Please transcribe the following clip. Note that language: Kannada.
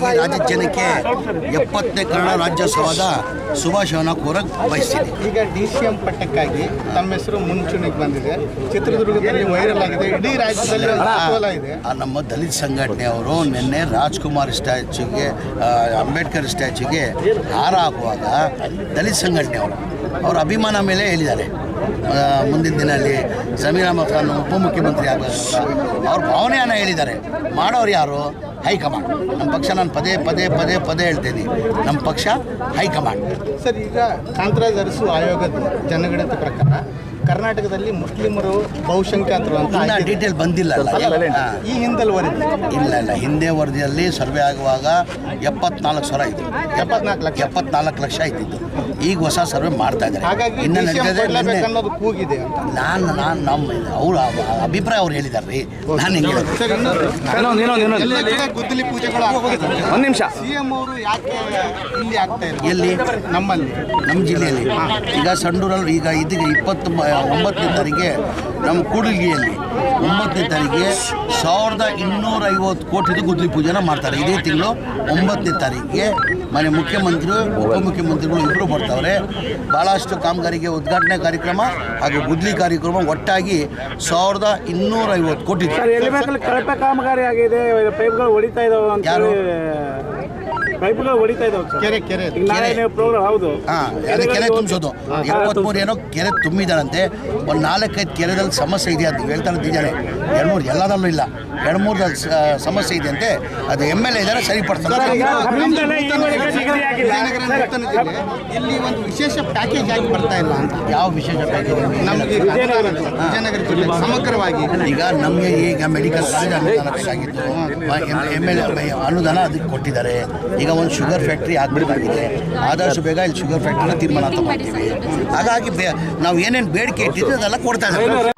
ಮೊದಲನೇದಾಗಿ ರಾಜ್ಯದ ಜನಕ್ಕೆ ಎಪ್ಪತ್ತನೇ ಕನ್ನಡ ರಾಜ್ಯೋತ್ಸವದ ಶುಭಾಶಯನ ಕೋರಕ್ಕೆ ಬಯಸ್ತೀನಿ. ಈಗ ಡಿ ಸಿ ಎಂ ಪಟ್ಟಕ್ಕಾಗಿ ತಮ್ಮ ಹೆಸರು ಮುಂಚೂಣಿಗೆ ಬಂದಿದೆ. ಚಿತ್ರದುರ್ಗದಲ್ಲಿ ವೈರಲ್ ಆಗಿದೆ. ಇಡೀ ರಾಜ್ಯದಲ್ಲಿ ಇದೆ. ನಮ್ಮ ದಲಿತ ಸಂಘಟನೆಯವರು ನಿನ್ನೆ ರಾಜ್ಕುಮಾರ್ ಸ್ಟ್ಯಾಚ್ಯೂಗೆ ಅಂಬೇಡ್ಕರ್ ಸ್ಟ್ಯಾಚ್ಯೂಗೆ ಹಾರ ಹಾಕುವಾಗ ದಲಿತ ಸಂಘಟನೆಯವರು ಅವರ ಅಭಿಮಾನ ಮೇಲೆ ಹೇಳಿದ್ದಾರೆ. ಮುಂದಿನ ದಿನದಲ್ಲಿ ಸಮೀರ್ ಖಾನ್ ಉಪಮುಖ್ಯಮಂತ್ರಿ ಆಗಬೇಕು ಅವ್ರ ಭಾವನೆಯನ್ನು ಹೇಳಿದ್ದಾರೆ. ಮಾಡೋರು ಯಾರು? ಹೈಕಮಾಂಡ್. ನಮ್ಮ ಪಕ್ಷ ನಾನು ಪದೇ ಪದೇ ಪದೇ ಪದೇ ಹೇಳ್ತೀನಿ. ನಮ್ಮ ಪಕ್ಷ ಹೈಕಮಾಂಡ್. ಸರ್, ಈಗ ಕಾಂತರಾಜ್ ಅರಸು ಆಯೋಗದ ಜನಗಣತಿ ಪ್ರಕಾರ ಕರ್ನಾಟಕದಲ್ಲಿ ಮುಸ್ಲಿಮರು ಬಹುಸಂಖ್ಯಾತರು ಅಂತ ಡೀಟೇಲ್ ಬಂದಿಲ್ಲ ಅಲ್ಲ. ಈ ಹಿಂದೆ ವರದಿ? ಇಲ್ಲ ಇಲ್ಲ ಹಿಂದೆ ವರದಿಯಲ್ಲಿ ಸರ್ವೆ ಆಗುವಾಗ ಎಪ್ಪತ್ನಾಲ್ಕು ಸಾವಿರ ಇತ್ತು ಎಪ್ಪತ್ನಾಲ್ಕು ಲಕ್ಷ? ಎಪ್ಪತ್ನಾಲ್ಕು ಲಕ್ಷ ಇದ್ದಿದ್ದು ಈಗ ಹೊಸ ಸರ್ವೆ ಮಾಡ್ತಾ ಇದ್ದಾರೆ. ಹಾಗಾಗಿ ಅನ್ನೋದು ಕೂಗಿದೆ ನಾನು ನಾನು ನಮ್ಮ ಅವ್ರ ಅಭಿಪ್ರಾಯ ಅವ್ರು ಹೇಳಿದ್ದಾರೆ ರೀ. ನಾನು ಹಿಂಗೆ ಗುದ್ದಲಿ ಪೂಜೆಗಳು ಒಂದು ನಿಮಿಷ. ಸಿಎಂ ಅವರು ಯಾಕೆ ಇಲ್ಲಿ ಆಗ್ತಾ ಇಲ್ಲ ಎಲ್ಲಿ? ನಮ್ಮಲ್ಲಿ. ನಮ್ಮ ಜಿಲ್ಲೆಯಲ್ಲಿ. ಈಗ ಸಂಡೂರಲ್ಲಿ ಈಗ ಇದೀಗ ಇಪ್ಪತ್ತು ಒಂಬತ್ತನೇ ತಾರೀಕಿಗೆ ನಮ್ಮ ಕೂಡಲಿಗೆಯಲ್ಲಿ. ಒಂಬತ್ತನೇ ತಾರೀಕಿಗೆ ಸಾವಿರದ ಇನ್ನೂರ ಐವತ್ತು ಕೋಟಿದು ಗುದ್ಲಿ ಪೂಜೆನ ಮಾಡ್ತಾರೆ. ಇದೇ ತಿಂಗಳು ಒಂಬತ್ತನೇ ತಾರೀಕಿಗೆ ಮನೆ ಮುಖ್ಯಮಂತ್ರಿ ಉಪಮುಖ್ಯಮಂತ್ರಿಗಳು ಇಬ್ಬರು ಬರ್ತಾವ್ರೆ. ಭಾಳಷ್ಟು ಕಾಮಗಾರಿಗೆ ಉದ್ಘಾಟನೆ ಕಾರ್ಯಕ್ರಮ ಹಾಗೂ ಗುದ್ಲಿ ಕಾರ್ಯಕ್ರಮ ಒಟ್ಟಾಗಿ ಸಾವಿರದ ಇನ್ನೂರೈವತ್ತು ಕೋಟಿ ಕಾಮಗಾರಿ ಆಗಿದೆ. ಹೊಡಿತಾ ಇದಾವೆ ಯಾರು? ಪೈಪ್ಗಳು ಹೊಡಿತಾ ಇದಾವೆ ಸರ್. ಕೆರೆ ಕೆರೆ ನಾಳೆ ಪ್ರೋಗ್ರಾಮ್ ಹೌದು. ಹಾಂ ಅದೇ ಕೆರೆ ತುಂಬಿಸೋದು. ಎಪ್ಪತ್ಮೂರು ಏನೋ ಕೆರೆ ತುಂಬಿದಾರಂತೆ ಒಂದು ನಾಲ್ಕೈದು ಕೆರೆದಲ್ಲಿ ಸಮಸ್ಯೆ ಇದೆ ಅಂತ ಹೇಳ್ತಾರೆ ನಿಜಾನೆ ಎರಡು ಮೂರು ಎಲ್ಲದಲ್ಲೂ ಇಲ್ಲ. ಎರಡು ಮೂರು ಸಮಸ್ಯೆ ಇದೆ ಅಂತೆ. ಅದು ಎಂ ಎಲ್ ಎ ಇದ್ದಾರೆ ಸರಿಪಡ್ತಾರೆ. ಇಲ್ಲಿ ಒಂದು ವಿಶೇಷ ಪ್ಯಾಕೇಜ್ ಆಗಿ ಬರ್ತಾ ಇಲ್ಲ ಅಂತ. ಯಾವ ವಿಶೇಷ ಪ್ಯಾಕೇಜ್ ನಮಗೆ ವಿಜಯನಗರ. ಜಿಲ್ಲೆ. ಸಮಗ್ರವಾಗಿ. ಈಗ ನಮಗೆ ಈಗ ಮೆಡಿಕಲ್ ಕಾಲೇಜ್ ಅನುದಾನ ಬೇಕಾಗಿತ್ತು. ಎಂ ಎಲ್ ಎ ಅನುದಾನ ಅದಕ್ಕೆ ಕೊಟ್ಟಿದ್ದಾರೆ. ಈಗ ಒಂದು ಶುಗರ್ ಫ್ಯಾಕ್ಟ್ರಿ ಆಗ್ಬಿಡಬೇಕಾಗಿದೆ ಆದಷ್ಟು ಬೇಗ ಇಲ್ಲಿ ಶುಗರ್ ಫ್ಯಾಕ್ಟ್ರಿನ ತೀರ್ಮಾನ ತಗೊಳ್ತೀವಿ ಹಾಗಾಗಿ ಬೇ ನಾವು ಏನೇನು ಬೇಡಿಕೆ ಇಟ್ಟಿದ್ದು ಅದೆಲ್ಲ ಕೊಡ್ತಾ ಇದ್ದಾರೆ.